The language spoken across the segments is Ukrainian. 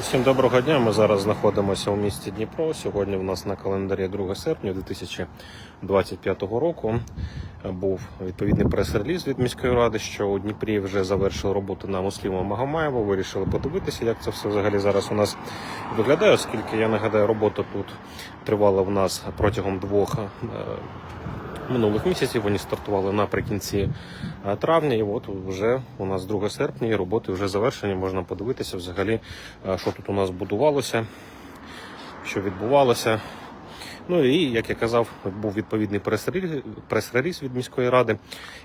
Всім доброго дня. Ми зараз знаходимося у місті Дніпро. Сьогодні в нас на календарі 2 серпня 2025 року був відповідний прес-реліз від міської ради, що у Дніпрі вже завершили роботу на Мусліма Магомаєва. Вирішили подивитися, як це все взагалі зараз у нас виглядає, оскільки я нагадаю, робота тут тривала в нас протягом двох. Минулих місяців вони стартували наприкінці е, травня, і от вже у нас 2 серпня, і роботи вже завершені. Можна подивитися взагалі, е, що тут у нас будувалося, що відбувалося. Ну і як я казав, був відповідний прес-реліз від міської ради,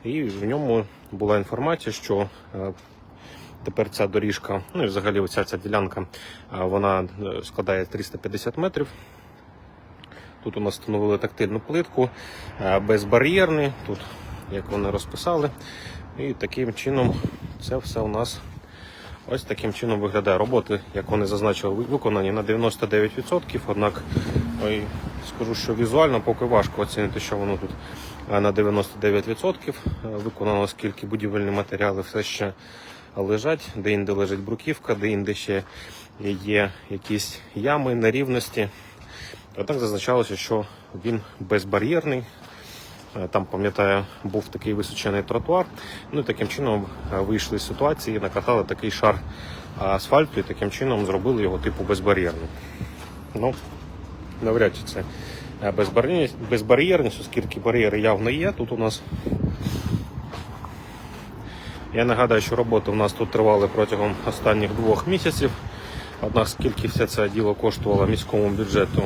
і в ньому була інформація, що е, тепер ця доріжка, ну і взагалі оця ця ділянка, вона складає 350 метрів. Тут у нас встановили тактильну плитку, е, безбар'єрний, тут як вони розписали. І таким чином це все у нас ось таким чином виглядає. Роботи, як вони зазначили, виконані на 99%. Однак ой, скажу, що візуально поки важко оцінити, що воно тут е, на 99% виконано, оскільки будівельні матеріали все ще лежать, де-інде лежить бруківка, де-інде ще є якісь ями, нерівності. Однак зазначалося, що він безбар'єрний. Е, Там, пам'ятаю, був такий височений тротуар. Ну і таким чином е, вийшли з ситуації, накатали такий шар асфальту і таким чином зробили його типу безбар'єрним. Ну, навряд чи це е, безбар'єрність, безбар'єрність, оскільки бар'єри явно є. Тут у нас я нагадаю, що роботи у нас тут тривали протягом останніх двох місяців. Однак, скільки все це діло коштувало міському бюджету,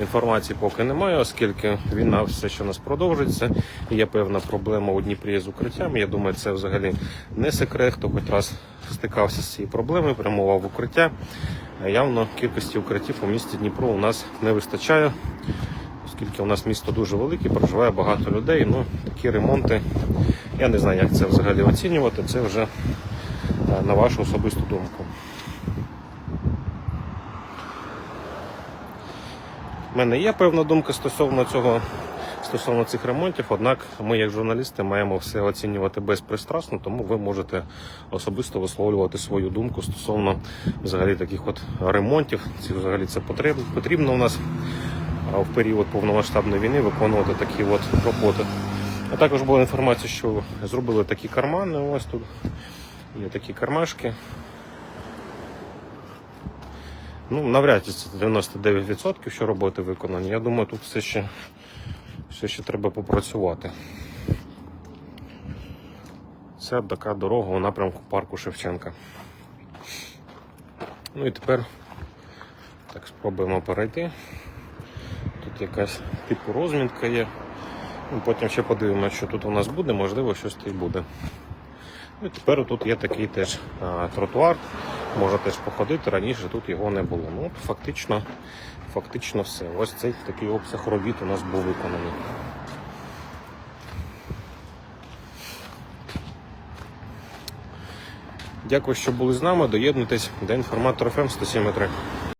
інформації поки немає, оскільки війна все ще нас продовжується. Є певна проблема у Дніпрі з укриттям. Я думаю, це взагалі не секрет. Хто хоч раз стикався з цією проблемою, прямував в укриття. Явно кількості укриттів у місті Дніпро у нас не вистачає, оскільки у нас місто дуже велике, проживає багато людей. Ну, такі ремонти. Я не знаю, як це взагалі оцінювати. Це вже е, на вашу особисту думку. У мене є певна думка стосовно цього, стосовно цих ремонтів, однак ми, як журналісти, маємо все оцінювати безпристрасно, тому ви можете особисто висловлювати свою думку стосовно взагалі таких от ремонтів. Ці взагалі це потрібно, потрібно у нас в період повномасштабної війни виконувати такі от роботи. А також була інформація, що зробили такі кармани. Ось тут є такі кармашки. Ну, навряд чи це 99%, що роботи виконані. Я думаю, тут все ще, все ще треба попрацювати. Це така дорога у напрямку парку Шевченка. Ну і тепер так спробуємо перейти. Тут якась типу розмітка є. Ну, Потім ще подивимося, що тут у нас буде, можливо, щось і буде. Ну, І тепер тут є такий теж а, тротуар, можна теж походити, раніше тут його не було. Ну, от фактично, фактично все. Ось цей такий обсяг робіт у нас був виконаний. Дякую, що були з нами. Доєднуйтесь до інформатор ФМ 107.3.